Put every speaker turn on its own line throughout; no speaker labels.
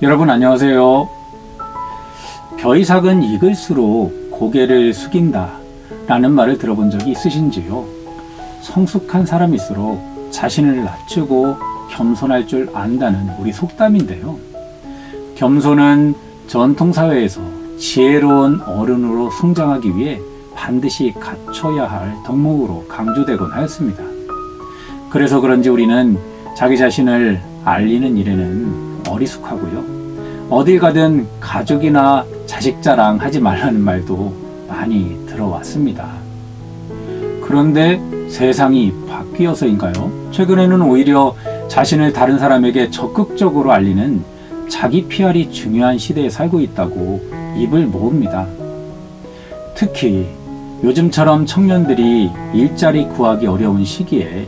여러분 안녕하세요. 벼이삭은 익을수록 고개를 숙인다 라는 말을 들어본 적이 있으신지요? 성숙한 사람일수록 자신을 낮추고 겸손할 줄 안다는 우리 속담인데요. 겸손은 전통사회에서 지혜로운 어른으로 성장하기 위해 반드시 갖춰야 할 덕목으로 강조되곤 하였습니다. 그래서 그런지 우리는 자기 자신을 알리는 일에는 어리숙하고요. 어딜 가든 가족이나 자식 자랑 하지 말라는 말도 많이 들어왔습니다. 그런데 세상이 바뀌어서인가요? 최근에는 오히려 자신을 다른 사람에게 적극적으로 알리는 자기 PR이 중요한 시대에 살고 있다고 입을 모읍니다. 특히 요즘처럼 청년들이 일자리 구하기 어려운 시기에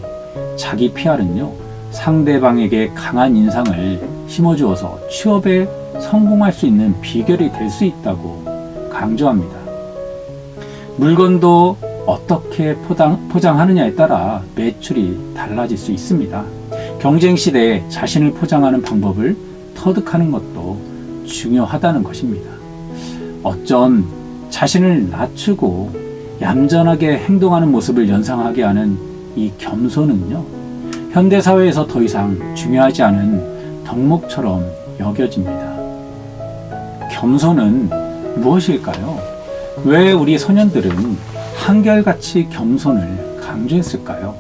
자기 PR은요, 상대방에게 강한 인상을 심어주어서 취업에 성공할 수 있는 비결이 될 수 있다고 강조합니다. 물건도 어떻게 포장, 포장하느냐에 따라 매출이 달라질 수 있습니다. 경쟁 시대에 자신을 포장하는 방법을 터득하는 것도 중요하다는 것입니다. 어쩜 자신을 낮추고 얌전하게 행동하는 모습을 연상하게 하는 이 겸손은요, 현대사회에서 더 이상 중요하지 않은 덕목처럼 여겨집니다. 겸손은 무엇일까요? 왜 우리 소년들은 한결같이 겸손을 강조했을까요?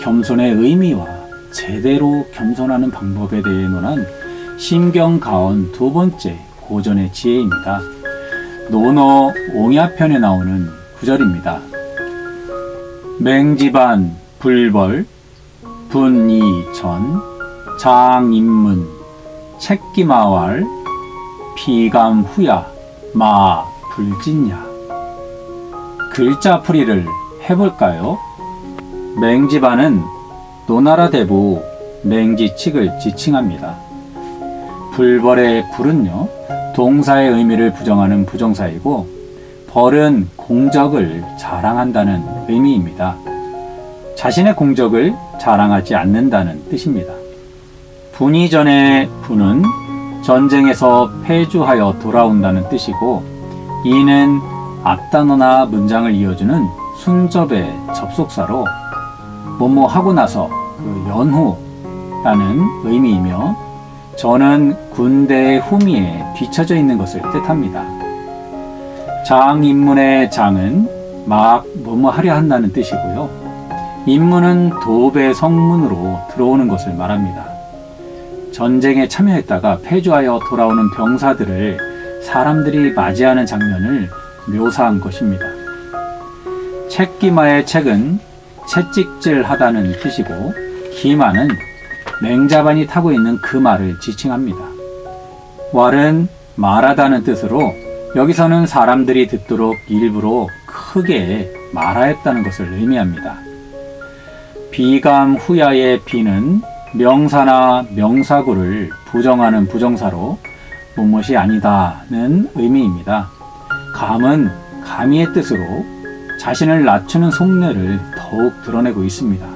겸손의 의미와 제대로 겸손하는 방법에 대해 논한 심경가언 두 번째 고전의 지혜입니다. 논어 옹야편에 나오는 구절입니다. 맹지반 불벌 분이전 장인문 책기마왈 피감후야 마 불진야 글자풀이를 해볼까요? 맹지반은 노나라 대부 맹지칙을 지칭합니다. 불벌의 불은요 동사의 의미를 부정하는 부정사이고 벌은 공적을 자랑한다는 의미입니다. 자신의 공적을 자랑하지 않는다는 뜻입니다. 분이 전의 분은 전쟁에서 패주하여 돌아온다는 뜻이고 이는 앞단어나 문장을 이어주는 순접의 접속사로 뭐뭐 하고 나서 그 연후라는 의미이며 저는 군대의 후미에 뒤처져 있는 것을 뜻합니다. 장인문의 장은 막 뭐뭐 하려 한다는 뜻이고요. 인문은 도배 성문으로 들어오는 것을 말합니다. 전쟁에 참여했다가 패주하여 돌아오는 병사들을 사람들이 맞이하는 장면을 묘사한 것입니다. 책기마의 책은 채찍질하다는 뜻이고 기마는 맹자반이 타고 있는 그 말을 지칭합니다. 왈은 말하다는 뜻으로 여기서는 사람들이 듣도록 일부러 크게 말하였다는 것을 의미합니다. 비감 후야의 비는 명사나 명사구를 부정하는 부정사로 무엇이 아니다는 의미입니다. 감은 감히의 뜻으로 자신을 낮추는 속내를 더욱 드러내고 있습니다.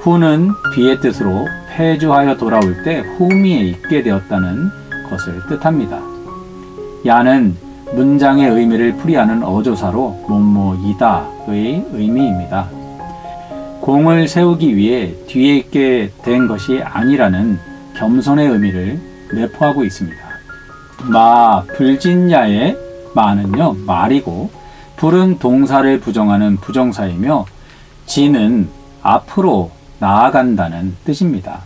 후는 비의 뜻으로 폐주하여 돌아올 때 후미에 있게 되었다는 것을 뜻합니다. 야는 문장의 의미를 풀이하는 어조사로 뭐뭐이다의 의미입니다. 공을 세우기 위해 뒤에 있게 된 것이 아니라는 겸손의 의미를 내포하고 있습니다. 마 불진야의 마는요 말이고 불은 동사를 부정하는 부정사이며 지는 앞으로 나아간다는 뜻입니다.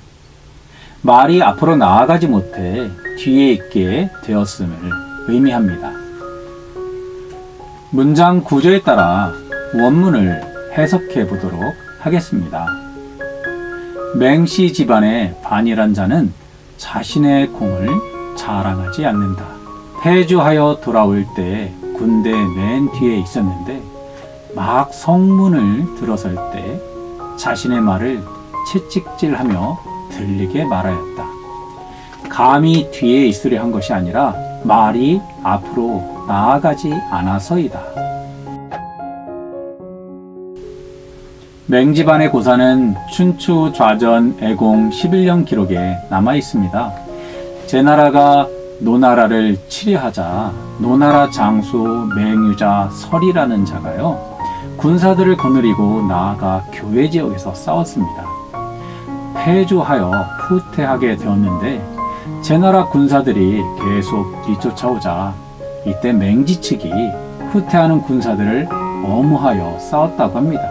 말이 앞으로 나아가지 못해 뒤에 있게 되었음을 의미합니다. 문장 구조에 따라 원문을 해석해 보도록 하겠습니다. 맹시 집안의 반이란 자는 자신의 공을 자랑하지 않는다. 패주하여 돌아올 때 군대 맨 뒤에 있었는데 막 성문을 들어설 때 자신의 말을 채찍질하며 들리게 말하였다. 감히 뒤에 있으려 한 것이 아니라 말이 앞으로 나아가지 않아서이다. 맹지반의 고사는 춘추 좌전 애공 11년 기록에 남아 있습니다. 제나라가 노나라를 치리하자 노나라 장수 맹유자 설이라는 자가요 군사들을 거느리고 나아가 교외 지역에서 싸웠습니다. 패주하여 후퇴하게 되었는데 제 나라 군사들이 계속 뒤쫓아오자 이때 맹지 측이 후퇴하는 군사들을 엄호하여 싸웠다고 합니다.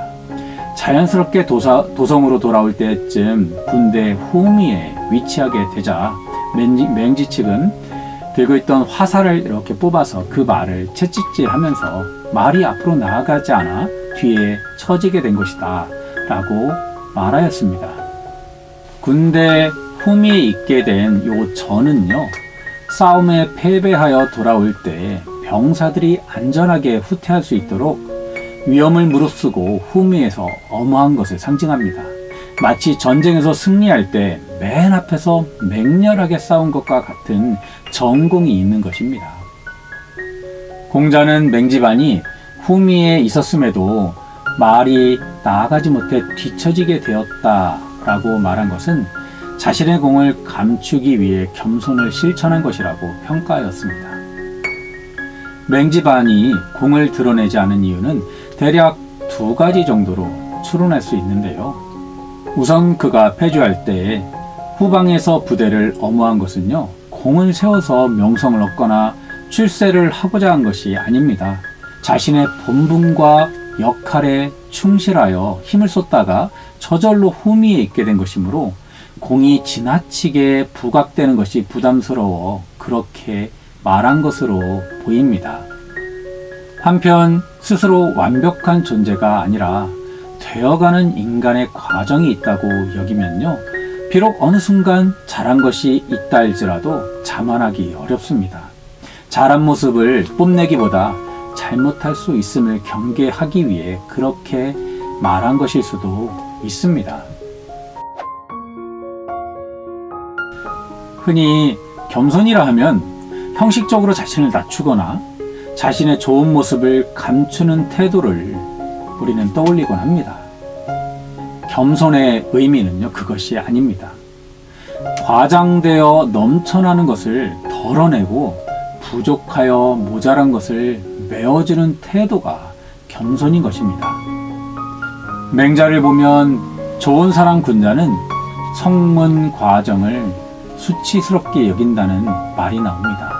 자연스럽게 도사, 도성으로 돌아올 때쯤 군대 후미에 위치하게 되자 맹지, 맹지 측은 들고 있던 화살을 이렇게 뽑아서 그 말을 채찍질하면서 말이 앞으로 나아가지 않아 뒤에 처지게 된 것이다 라고 말하였습니다. 군대 후미에 있게 된 요 전은요 싸움에 패배하여 돌아올 때 병사들이 안전하게 후퇴할 수 있도록 위험을 무릅쓰고 후미에서 엄호한 것을 상징합니다. 마치 전쟁에서 승리할 때 맨 앞에서 맹렬하게 싸운 것과 같은 전공이 있는 것입니다. 공자는 맹지반이 후미에 있었음에도 말이 나아가지 못해 뒤처지게 되었다라고 말한 것은 자신의 공을 감추기 위해 겸손을 실천한 것이라고 평가하였습니다. 맹지반이 공을 드러내지 않은 이유는 대략 두 가지 정도로 추론할 수 있는데요. 우선 그가 패주할 때 후방에서 부대를 엄호한 것은요, 공을 세워서 명성을 얻거나 출세를 하고자 한 것이 아닙니다. 자신의 본분과 역할에 충실하여 힘을 쏟다가 저절로 후미에 있게 된 것이므로 공이 지나치게 부각되는 것이 부담스러워 그렇게 말한 것으로 보입니다. 한편 스스로 완벽한 존재가 아니라 되어가는 인간의 과정이 있다고 여기면요. 비록 어느 순간 잘한 것이 있다 할지라도 자만하기 어렵습니다. 잘한 모습을 뽐내기보다 잘못할 수 있음을 경계하기 위해 그렇게 말한 것일 수도 있습니다. 흔히 겸손이라 하면 형식적으로 자신을 낮추거나 자신의 좋은 모습을 감추는 태도를 우리는 떠올리곤 합니다. 겸손의 의미는요, 그것이 아닙니다. 과장되어 넘쳐나는 것을 덜어내고 부족하여 모자란 것을 메워주는 태도가 겸손인 것입니다. 맹자를 보면 좋은 사람 군자는 성문 과정을 수치스럽게 여긴다는 말이 나옵니다.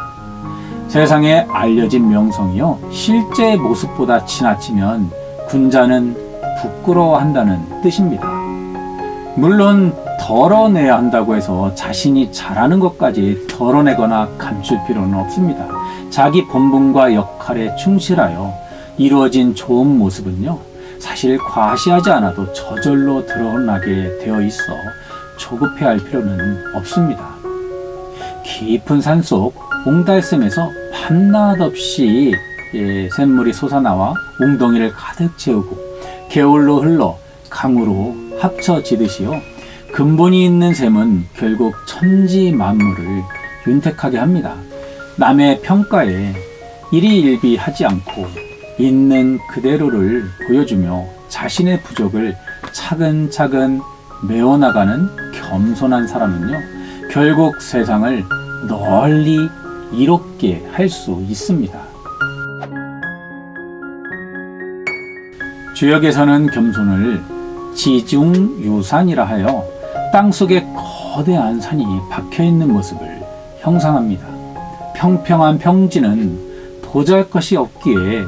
세상에 알려진 명성이요, 실제 모습보다 지나치면 군자는 부끄러워한다는 뜻입니다. 물론 덜어내야 한다고 해서 자신이 잘하는 것까지 덜어내거나 감출 필요는 없습니다. 자기 본분과 역할에 충실하여 이루어진 좋은 모습은요, 사실 과시하지 않아도 저절로 드러나게 되어 있어 조급해할 필요는 없습니다. 깊은 산속 옹달샘에서 밤낮 없이 예, 샘물이 솟아나와 웅덩이를 가득 채우고 개울로 흘러 강으로 합쳐지듯이요. 근본이 있는 샘은 결국 천지 만물을 윤택하게 합니다. 남의 평가에 일희일비하지 않고 있는 그대로를 보여주며 자신의 부족을 차근차근 메워나가는 겸손한 사람은요, 결국 세상을 널리 이롭게 할 수 있습니다. 주역에서는 겸손을 지중유산이라 하여 땅 속에 거대한 산이 박혀 있는 모습을 형상합니다. 평평한 평지는 보잘 것이 없기에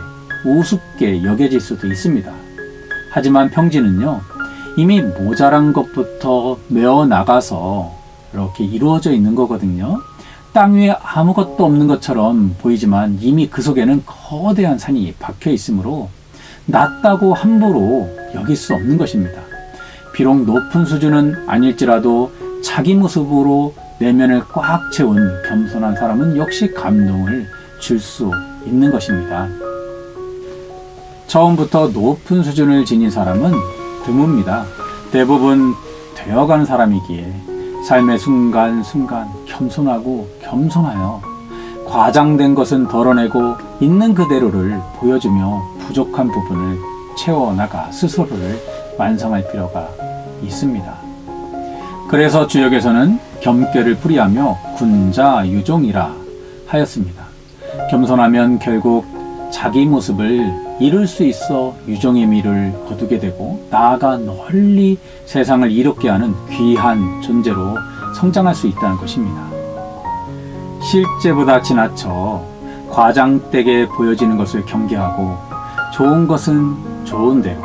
우습게 여겨질 수도 있습니다. 하지만 평지는요, 이미 모자란 것부터 메어 나가서 이렇게 이루어져 있는 거거든요. 땅 위에 아무것도 없는 것처럼 보이지만 이미 그 속에는 거대한 산이 박혀 있으므로 낮다고 함부로 여길 수 없는 것입니다. 비록 높은 수준은 아닐지라도 자기 모습으로 내면을 꽉 채운 겸손한 사람은 역시 감동을 줄 수 있는 것입니다. 처음부터 높은 수준을 지닌 사람은 드뭅니다. 대부분 되어가는 사람이기에 삶의 순간순간 겸손하고 겸손하여 과장된 것은 덜어내고 있는 그대로를 보여주며 부족한 부분을 채워나가 스스로를 완성할 필요가 있습니다. 그래서 주역에서는 겸께를 풀이하며 군자 유종이라 하였습니다. 겸손하면 결국 자기 모습을 이룰 수 있어 유종의 미를 거두게 되고 나아가 널리 세상을 이롭게 하는 귀한 존재로 성장할 수 있다는 것입니다. 실제보다 지나쳐 과장되게 보여지는 것을 경계하고 좋은 것은 좋은 대로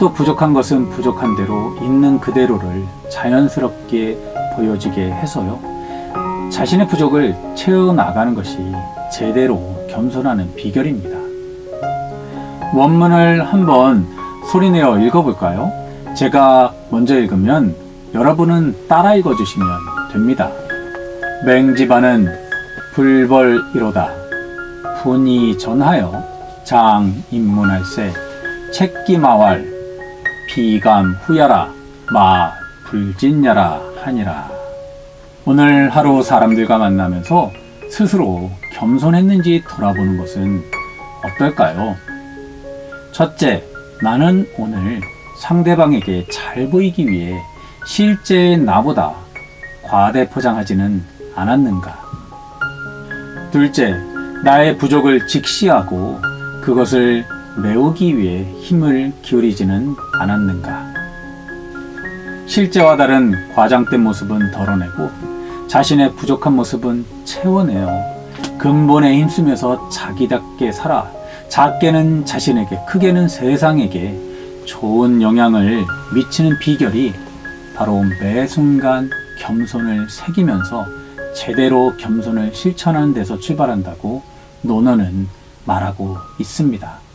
또 부족한 것은 부족한 대로 있는 그대로를 자연스럽게 보여지게 해서요. 자신의 부족을 채워나가는 것이 제대로 겸손하는 비결입니다. 원문을 한번 소리내어 읽어볼까요? 제가 먼저 읽으면 여러분은 따라 읽어주시면 됩니다. 맹집안은 불벌이로다. 분이 전하여 장 입문할세 책기마왈 비감 후야라 마 불진야라 하니라. 오늘 하루 사람들과 만나면서 스스로 겸손했는지 돌아보는 것은 어떨까요? 첫째, 나는 오늘 상대방에게 잘 보이기 위해 실제 나보다 과대 포장하지는 않았는가? 둘째, 나의 부족을 직시하고 그것을 메우기 위해 힘을 기울이지는 않았는가? 실제와 다른 과장된 모습은 덜어내고 자신의 부족한 모습은 채워내어 근본에 힘쓰면서 자기답게 살아 작게는 자신에게 크게는 세상에게 좋은 영향을 미치는 비결이 바로 매 순간 겸손을 새기면서 제대로 겸손을 실천하는 데서 출발한다고 논어는 말하고 있습니다.